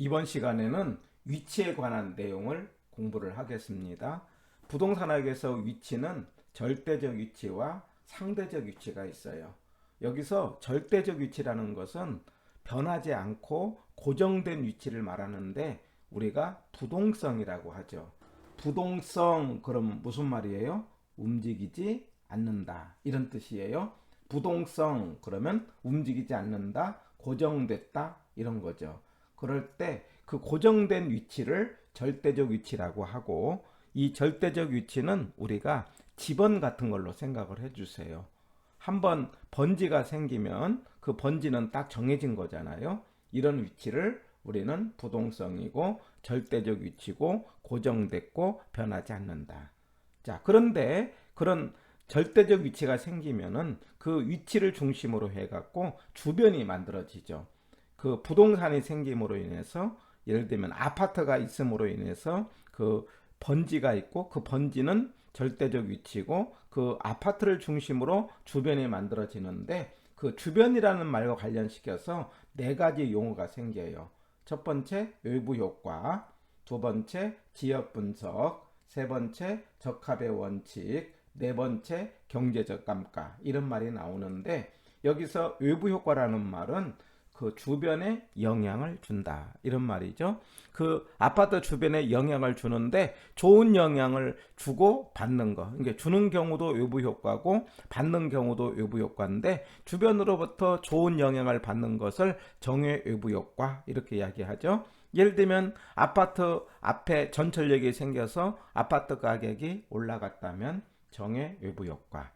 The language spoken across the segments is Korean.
이번 시간에는 위치에 관한 내용을 공부를 하겠습니다. 부동산학에서 위치는 절대적 위치와 상대적 위치가 있어요. 여기서 절대적 위치라는 것은 변하지 않고 고정된 위치를 말하는데 우리가 부동성이라고 하죠. 부동성 그럼 무슨 말이에요? 움직이지 않는다 이런 뜻이에요. 부동성 그러면 움직이지 않는다, 고정됐다 이런 거죠. 그럴 때 그 고정된 위치를 절대적 위치라고 하고 이 절대적 위치는 우리가 집원 같은 걸로 생각을 해주세요. 한번 번지가 생기면 그 번지는 딱 정해진 거잖아요. 이런 위치를 우리는 부동성이고 절대적 위치고 고정됐고 변하지 않는다. 자, 그런데 그런 절대적 위치가 생기면은 그 위치를 중심으로 해갖고 주변이 만들어지죠. 그 부동산이 생김으로 인해서 예를 들면 아파트가 있음으로 인해서 그 번지가 있고 그 번지는 절대적 위치고 그 아파트를 중심으로 주변이 만들어지는데 그 주변이라는 말과 관련시켜서 네 가지 용어가 생겨요. 첫 번째 외부 효과, 두 번째 지역 분석, 세 번째 적합의 원칙, 네 번째 경제적 감가. 이런 말이 나오는데 여기서 외부 효과라는 말은 그 주변에 영향을 준다 이런 말이죠. 그 아파트 주변에 영향을 주는데 좋은 영향을 주고 받는 거. 그러니까 주는 경우도 외부 효과고 받는 경우도 외부 효과인데 주변으로부터 좋은 영향을 받는 것을 정외 외부 효과 이렇게 이야기하죠. 예를 들면 아파트 앞에 전철역이 생겨서 아파트 가격이 올라갔다면 정의 외부 효과.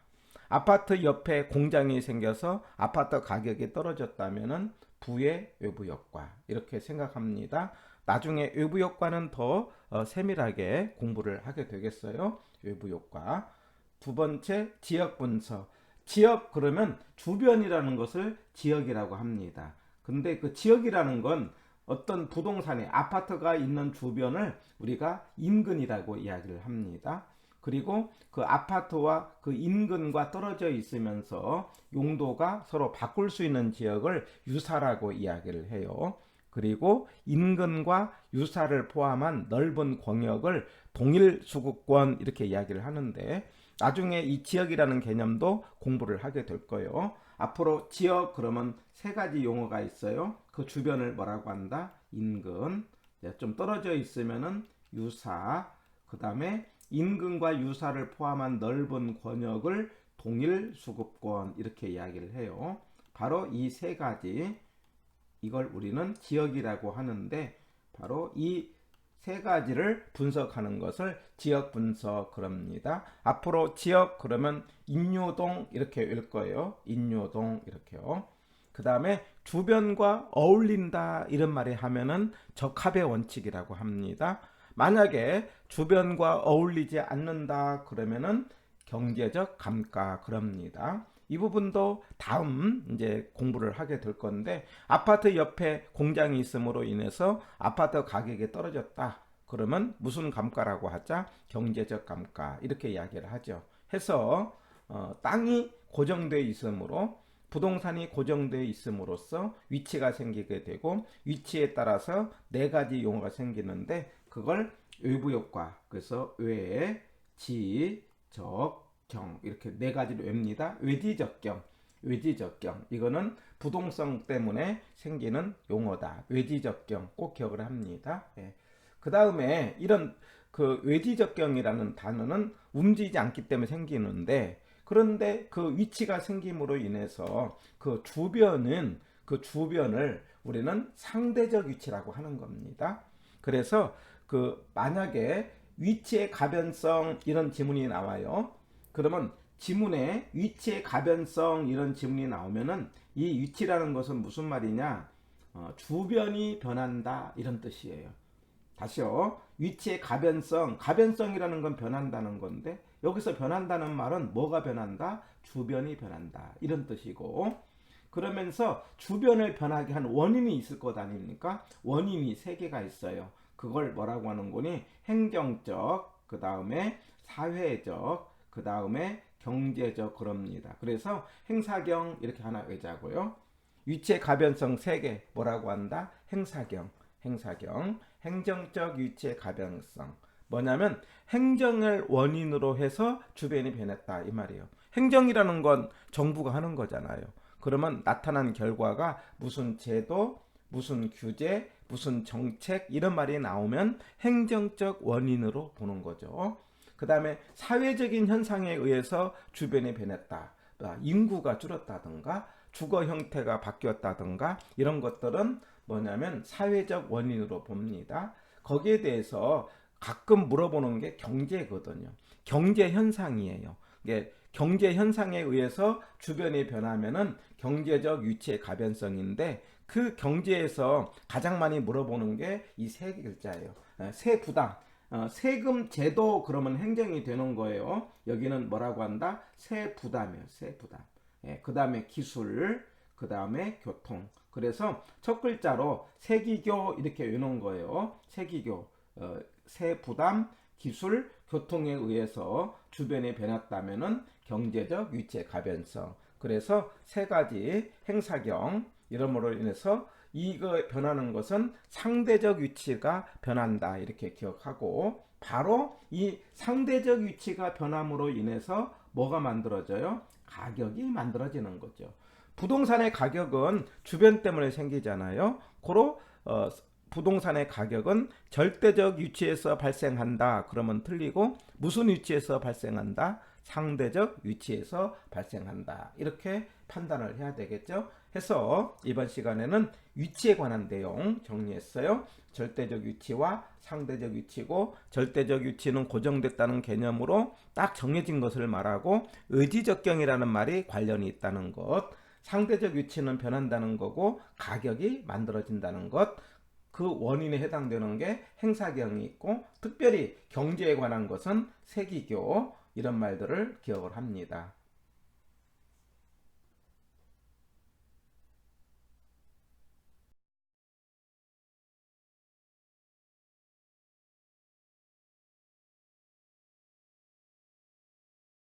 아파트 옆에 공장이 생겨서 아파트 가격이 떨어졌다면은 부의 외부 효과 이렇게 생각합니다. 나중에 외부 효과는 더 어, 세밀하게 공부를 하게 되겠어요. 외부 효과. 두 번째 지역 분석. 지역 그러면 주변이라는 것을 지역이라고 합니다. 근데 그 지역이라는 건 어떤 부동산이 아파트가 있는 주변을 우리가 인근이라고 이야기를 합니다. 그리고 그 아파트와 그 인근과 떨어져 있으면서 용도가 서로 바꿀 수 있는 지역을 유사라고 이야기를 해요. 그리고 인근과 유사를 포함한 넓은 광역을 동일 수국권 이렇게 이야기를 하는데 나중에 이 지역이라는 개념도 공부를 하게 될 거예요. 앞으로 지역 그러면 세 가지 용어가 있어요. 그 주변을 뭐라고 한다? 인근. 좀 떨어져 있으면은 유사. 그 다음에 인근과 유사를 포함한 넓은 권역을 동일 수급권 이렇게 이야기를 해요. 바로 이 세 가지 이걸 우리는 지역이라고 하는데 바로 이 세 가지를 분석하는 것을 지역 분석 그럽니다. 앞으로 지역 그러면 인유동 이렇게 읽을 거예요. 인유동 이렇게요. 그 다음에 주변과 어울린다 이런 말이 하면은 적합의 원칙이라고 합니다. 만약에 주변과 어울리지 않는다 그러면은 경제적 감가 그럽니다. 이 부분도 다음 이제 공부를 하게 될 건데 아파트 옆에 공장이 있음으로 인해서 아파트 가격이 떨어졌다. 그러면 무슨 감가라고 하자? 경제적 감가 이렇게 이야기를 하죠. 해서 어, 땅이 고정되어 있으므로 부동산이 고정되어 있음으로써 위치가 생기게 되고 위치에 따라서 네 가지 용어가 생기는데 그걸 외부 효과 그래서 외, 지, 적, 경 이렇게 네 가지로 외웁니다. 외지적경, 외지적경 이거는 부동성 때문에 생기는 용어다. 외지적경 꼭 기억을 합니다. 예. 그 다음에 이런 그 외지적경이라는 단어는 움직이지 않기 때문에 생기는데 그런데 그 위치가 생김으로 인해서 그 주변은 그 주변을 우리는 상대적 위치라고 하는 겁니다. 그래서 그 만약에 위치의 가변성 이런 지문이 나와요. 그러면 지문에 위치의 가변성 이런 지문이 나오면은 이 위치라는 것은 무슨 말이냐? 어, 주변이 변한다 이런 뜻이에요. 다시요. 위치의 가변성, 가변성이라는 건 변한다는 건데 여기서 변한다는 말은 뭐가 변한다? 주변이 변한다 이런 뜻이고 그러면서 주변을 변하게 한 원인이 있을 것 아닙니까? 원인이 세 개가 있어요. 그걸 뭐라고 하는 거니? 행정적, 그 다음에 사회적, 그 다음에 경제적 그럽니다. 그래서 행사경 이렇게 하나 외자고요. 위치의 가변성 세개 뭐라고 한다? 행사경. 행사경, 행정적 위치의 가변성. 뭐냐면 행정을 원인으로 해서 주변이 변했다 이 말이에요. 행정이라는 건 정부가 하는 거잖아요. 그러면 나타난 결과가 무슨 제도, 무슨 규제, 무슨 정책 이런 말이 나오면 행정적 원인으로 보는 거죠. 그 다음에 사회적인 현상에 의해서 주변이 변했다. 아, 인구가 줄었다든가 주거 형태가 바뀌었다든가 이런 것들은 뭐냐면 사회적 원인으로 봅니다. 거기에 대해서 가끔 물어보는 게 경제거든요. 경제 현상이에요. 이게 경제 현상에 의해서 주변이 변하면은 경제적 위치의 가변성인데 그 경제에서 가장 많이 물어보는 게 이 세 글자예요. 어, 세 부담. 어, 세금 제도 그러면 행정이 되는 거예요. 여기는 뭐라고 한다? 세 부담이에요. 세 부담. 예, 그 다음에 기술, 그 다음에 교통. 그래서 첫 글자로 세기교 이렇게 외놓은 거예요. 세기교, 어, 세 부담, 기술, 교통에 의해서 주변이 변했다면은 경제적 위치의 가변성. 그래서 세 가지 행사경 이름으로 인해서 이거 변하는 것은 상대적 위치가 변한다 이렇게 기억하고 바로 이 상대적 위치가 변함으로 인해서 뭐가 만들어져요? 가격이 만들어지는 거죠. 부동산의 가격은 주변 때문에 생기잖아요. 고로 어, 부동산의 가격은 절대적 위치에서 발생한다. 그러면 틀리고 무슨 위치에서 발생한다? 상대적 위치에서 발생한다. 이렇게 판단을 해야 되겠죠. 해서 이번 시간에는 위치에 관한 내용 정리했어요. 절대적 위치와 상대적 위치고 절대적 위치는 고정됐다는 개념으로 딱 정해진 것을 말하고 의지적경이라는 말이 관련이 있다는 것. 상대적 위치는 변한다는 거고 가격이 만들어진다는 것. 그 원인에 해당되는 게 행사경이 있고 특별히 경제에 관한 것은 세기교 이런 말들을 기억을 합니다.